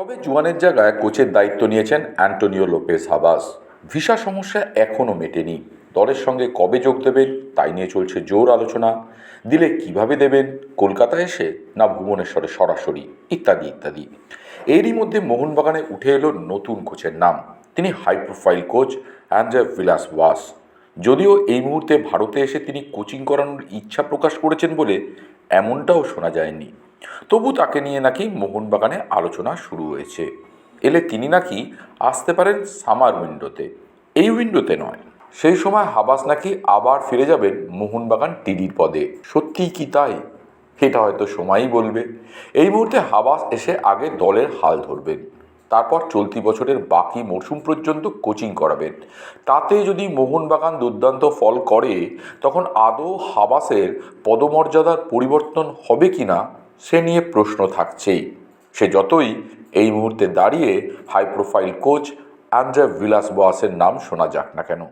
সবে জুয়ানের জায়গায় কোচের দায়িত্ব নিয়েছেন অ্যান্টোনিও লোপেস হাবাস। ভিসা সমস্যা এখনও মেটেনি। দলের সঙ্গে কবে যোগ দেবেন, তাই নিয়ে চলছে জোর আলোচনা। দিলে কীভাবে দেবেন, কলকাতায় এসে না ভুবনেশ্বরে সরাসরি, ইত্যাদি ইত্যাদি। এরই মধ্যে মোহনবাগানে উঠে এলো নতুন কোচের নাম। তিনি high profile coach Andre Villas Boas. যদিও এই মুহূর্তে ভারতে এসে তিনি কোচিং করানোর ইচ্ছা প্রকাশ করেছেন বলে এমনটাও শোনা যায়নি। তবু তাকে নিয়ে নাকি মোহনবাগানে আলোচনা শুরু হয়েছে। এলে তিনি নাকি আসতে পারেন সামার উইন্ডোতে। এই উইন্ডোতে নয়। সেই সময় হাবাস নাকি আবার ফিরে যাবেন মোহনবাগান টিডির পদে। সত্যিই কি তাই? সেটা হয়তো সময়ই বলবে। এই মুহূর্তে হাবাস এসে আগে দলের হাল ধরবেন। তারপর চলতি বছরের বাকি মরশুম পর্যন্ত কোচিং করাবেন। তাতে যদি মোহনবাগান দুর্দান্ত ফল করে, তখন আদৌ হাবাসের পদমর্যাদার পরিবর্তন হবে কি না সে নিয়ে প্রশ্ন থাকছেই। সে যতই এই মুহূর্তে দাঁড়িয়ে high profile coach Andre Villas বয়াসের নাম শোনা যাক না কেন।